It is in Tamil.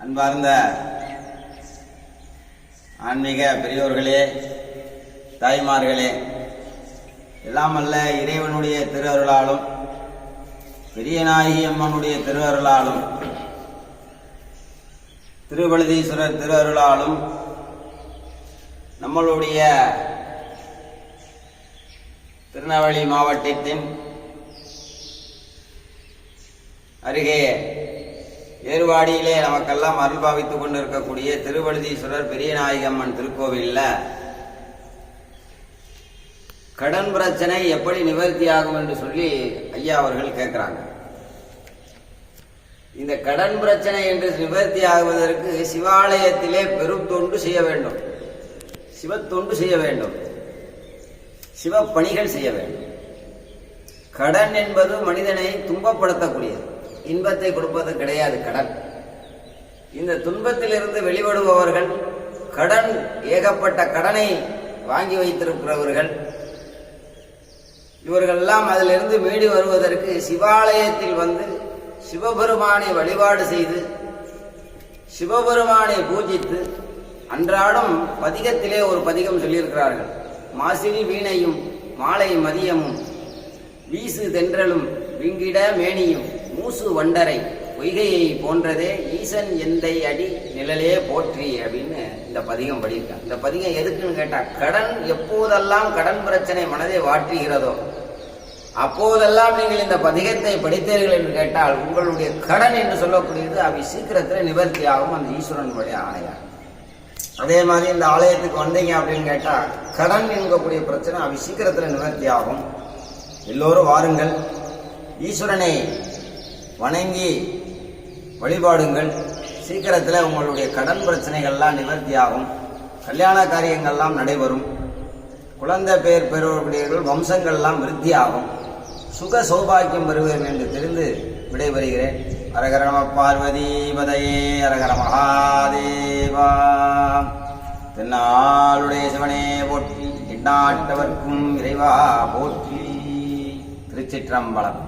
அன்பார்ந்த ஆன்மீக பெரியோர்களே தாய்மார்களே எல்லாம் அல்ல இறைவனுடைய திருவருளாலும் பெரியநாயகி அம்மனுடைய திருவருளாலும் திருவழுதீஸ்வரர் திருவருளாலும் நம்மளுடைய திருநெல்வேலி மாவட்டத்தின் அருகே ஏர்வாடியிலே நமக்கெல்லாம் அருள் பாவித்துக் கொண்டிருக்கக்கூடிய திருவழுதீஸ்வரர் பெரியநாயகம்மன் திருக்கோவில்ல. கடன் பிரச்சனை எப்படி நிவர்த்தி ஆகும் என்று சொல்லி ஐயா அவர்கள் கேட்கிறாங்க. இந்த கடன் பிரச்சனை என்று நிவர்த்தி ஆகுவதற்கு சிவாலயத்திலே பெரும் தொண்டு செய்ய வேண்டும். சிவத்தொண்டு செய்ய வேண்டும். சிவ பணிகள் செய்ய வேண்டும். கடன் என்பது மனிதனை துன்பப்படுத்தக்கூடியது. இன்பத்தை கொடுப்பது கிடையாது கடன். இந்த துன்பத்திலிருந்து வெளிப்படுபவர்கள் கடன் ஏகப்பட்ட கடனை வாங்கி வைத்திருக்கிறவர்கள். இவர்களெல்லாம் அதிலிருந்து மீடி வருவதற்கு சிவாலயத்தில் வந்து சிவபெருமானை வழிபாடு செய்து சிவபெருமானை பூஜித்து அன்றாடம் பதிகத்திலே ஒரு பதிகம் சொல்லியிருக்கிறார்கள். மாசினி வீணையும் மாலை மதியமும் வீசு தென்றலும் விங்கிட மேனியும். மூசு வண்டரை பொய்கையை போன்றதே ஈசன் எந்தை அடி நிழலே போற்றி அப்படின்னு இந்த பதிகம் படியிருக்காங்க இந்த பதிகம் எதுக்குன்னு கேட்டா கடன் எப்போதெல்லாம் கடன் பிரச்சனை மனதை வாற்றுகிறதோ அப்போதெல்லாம் நீங்கள் இந்த பதிகத்தை படித்தீர்கள் என்று கேட்டால் உங்களுடைய கடன் என்று சொல்லக்கூடியது அவை சீக்கிரத்தில் நிவர்த்தி ஆகும் அந்த ஈஸ்வரனுடைய ஆலயம். அதே மாதிரி இந்த ஆலயத்துக்கு வந்தீங்க அப்படின்னு கேட்டால் கடன் என்கக்கூடிய பிரச்சனை அவை சீக்கிரத்தில் நிவர்த்தி ஆகும். எல்லோரும் வாருங்கள். ஈஸ்வரனை வணங்கி வழிபாடுங்கள். சீக்கிரத்தில் உங்களுடைய கடன் பிரச்சனைகள்லாம் நிவர்த்தியாகும். கல்யாண காரியங்கள்லாம் நடைபெறும். குழந்தை பெயர் பெறுவக்கூடியவர்கள் வம்சங்கள்லாம் விருத்தியாகும். சுக சௌபாக்கியம் பெறுவேன் என்று தெரிந்து விடைபெறுகிறேன். அரகரம பார்வதி பதையே அரகர மகாதேவா. தென்னாளுடைய சிவனே போற்றி எண்ணாட்டவர்க்கும் இறைவா போற்றி. திருச்சிற்றம்பலம்.